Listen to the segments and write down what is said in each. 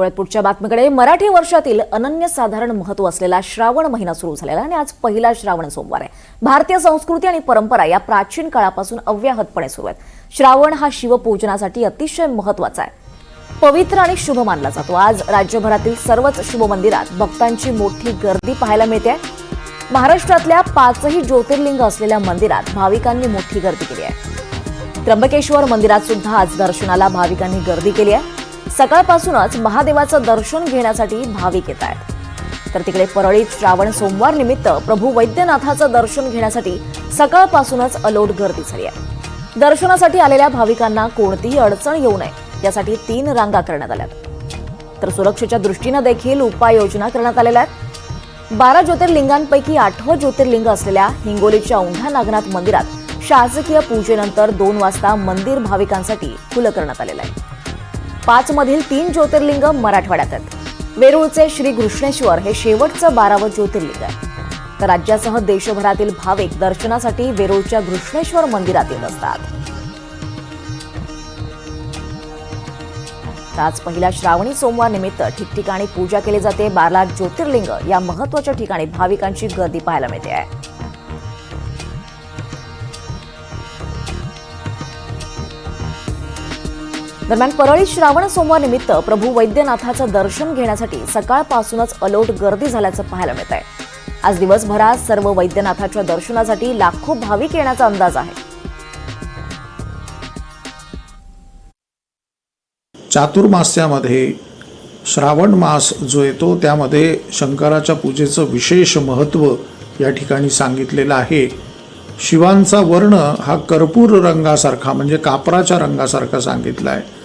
वळत पुढच्या बातमीकडे मराठी वर्षातील अनन्यसाधारण महत्त्व असलेला श्रावण महिना सुरू झालेला आणि आज पहिला श्रावण सोमवार आहे. भारतीय संस्कृती आणि परंपरा या प्राचीन काळापासून अव्याहतपणे सुरू आहेत. श्रावण हा शिवपूजनासाठी अतिशय महत्त्वाचा आहे. पवित्र आणि शुभ मानला जातो. आज राज्यभरातील सर्वच शुभ मंदिरात भक्तांची मोठी गर्दी पाहायला मिळते. महाराष्ट्रातल्या पाचही ज्योतिर्लिंग असलेल्या मंदिरात भाविकांनी मोठी गर्दी केली आहे. त्र्यंबकेश्वर मंदिरात सुद्धा आज दर्शनाला भाविकांनी गर्दी केली आहे. सकाळपासूनच महादेवाचं दर्शन घेण्यासाठी भाविक येत आहेत. तर तिकडे परळीत श्रावण सोमवार निमित्त प्रभू वैद्यनाथाचं दर्शन घेण्यासाठी सकाळपासूनच अलोट गर्दी झाली आहे. दर्शनासाठी आलेल्या भाविकांना कोणतीही अडचण येऊ नये यासाठी तीन रांगा करण्यात आल्या तर सुरक्षेच्या दृष्टीनं देखील उपाययोजना करण्यात आलेल्या आहेत. बारा ज्योतिर्लिंगांपैकी आठवं ज्योतिर्लिंग असलेल्या हिंगोलीच्या औंढा नागनाथ मंदिरात शासकीय पूजेनंतर दोन वाजता मंदिर भाविकांसाठी खुलं करण्यात आलेलं आहे. पाच मधील तीन ज्योतिर्लिंग मराठवाड्यात वेरूळचे श्री घृष्णेश्वर हे शेवटचं बारावं ज्योतिर्लिंग आहे. तर राज्यासह देशभरातील भाविक दर्शनासाठी वेरूळच्या घृष्णेश्वर मंदिरात येत असतात आज पहिल्या श्रावणी सोमवार निमित्त ठिकठिकाणी पूजा केली जाते. बारला ज्योतिर्लिंग या महत्त्वाच्या ठिकाणी भाविकांची गर्दी पाहायला मिळते आहे. दरम्यान परळी श्रावण सोमवार निमित्त प्रभू वैद्यनाथाचं दर्शन घेण्यासाठी सकाळपासूनच अलोट गर्दी झाल्याचं पाहायला मिळत आहे आज दिवसभरात सर्व वैद्यनाथाच्या दर्शनासाठी लाखो भाविक येण्याचा अंदाज आहे. चातुर्मास्यामध्ये श्रावण मास जो येतो त्यामध्ये शंकराच्या पूजेचं विशेष महत्त्व या ठिकाणी सांगितलेलं आहे. शिवांचा वर्ण हा कर्पूर रंगासारखा म्हणजे कापराच्या रंगासारखा सांगितला आहे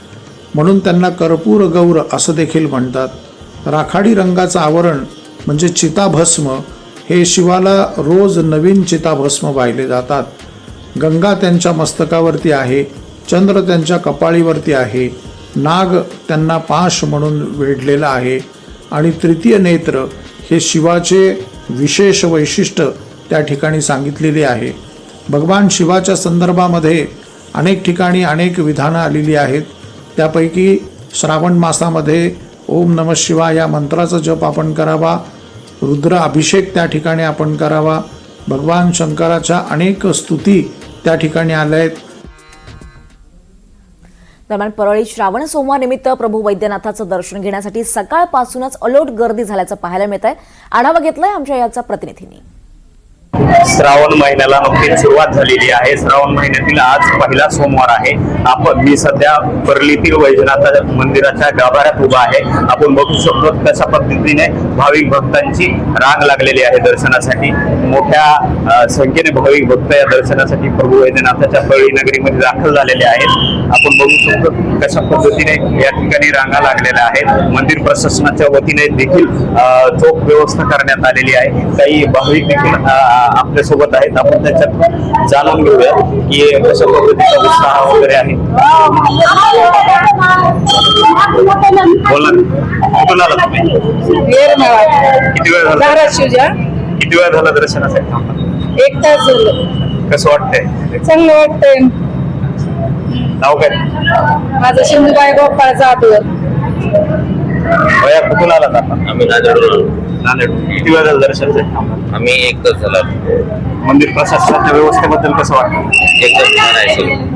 म्हणून त्यांना कर्पूर गौर असं देखील म्हणतात. राखाडी रंगाचं आवरण म्हणजे चिताभस्म हे शिवाला रोज नवीन चिताभस्म वाहिले जातात. गंगा त्यांच्या मस्तकावरती आहे चंद्र त्यांच्या कपाळीवरती आहे नाग त्यांना पाश म्हणून वेढलेला आहे आणि तृतीय नेत्र हे शिवाचे विशेष वैशिष्ट्य त्या ठिकाणी सांगितलेले आहे. भगवान शिवाच्या संदर्भामध्ये अनेक ठिकाणी अनेक विधानं आलेली आहेत. त्यापैकी श्रावण मासामध्ये ओम नम शिवा या मंत्राचा जप आपण करावा. रुद्र अभिषेक त्या ठिकाणी आपण करावा. भगवान शंकराच्या अनेक स्तुती त्या ठिकाणी आल्या आहेत. दरम्यान परळी श्रावण सोमवार निमित्त प्रभू वैद्यनाथाचं दर्शन घेण्यासाठी सकाळपासूनच अलोट गर्दी झाल्याचं पाहायला मिळत आहे आढावा घेतलाय आमच्या याचा प्रतिनिधींनी. श्रावण महिन्याला नुकतीच सुरुवात झालेली आहे. श्रावण महिन्यातील आज पहिला सोमवार आहे. आपण मी सध्या परलीतील वैजनाथ मंदिराच्या गाभाऱ्यात उभा आहे. आपण बघू शकतो कशा पद्धतीने भाविक भक्तांची रांग लागलेली आहे दर्शनासाठी. मोठ्या संख्येने भाविक भक्त या दर्शनासाठी प्रभू वैद्यनाथाच्या परळी नगरीमध्ये दाखल झालेले आहेत. आपण बघू शकतो कशा पद्धतीने या ठिकाणी रांगा लागलेल्या आहेत. मंदिर प्रशासनाच्या वतीने देखील चोख व्यवस्था करण्यात आलेली आहे. काही भाविक देखील आपल्या सोबत आहेत. आपण त्याच्यात जाणून घेऊया की कशा पद्धतीचा उत्साह वगैरे आहे. बोला कुठून आला तुम्ही? किती वेळ झाला? किती वेळ झाला दर्शनासाठी थांबला? एक तास झालं. कसं वाटतंय? चांगलं वाटतंय. नाव काय? माझं सिंधुबाई गोपाळ जाधव. भया कुठून आलात आपण? आम्ही नांदेडवरून नांदेड. किती वेळ झाला दर्शनासाठी थांबला? आम्ही एक तास झाला. मंदिर प्रशासनाच्या व्यवस्थेबद्दल कसं वाटतं? एक तास छान आहे सगळं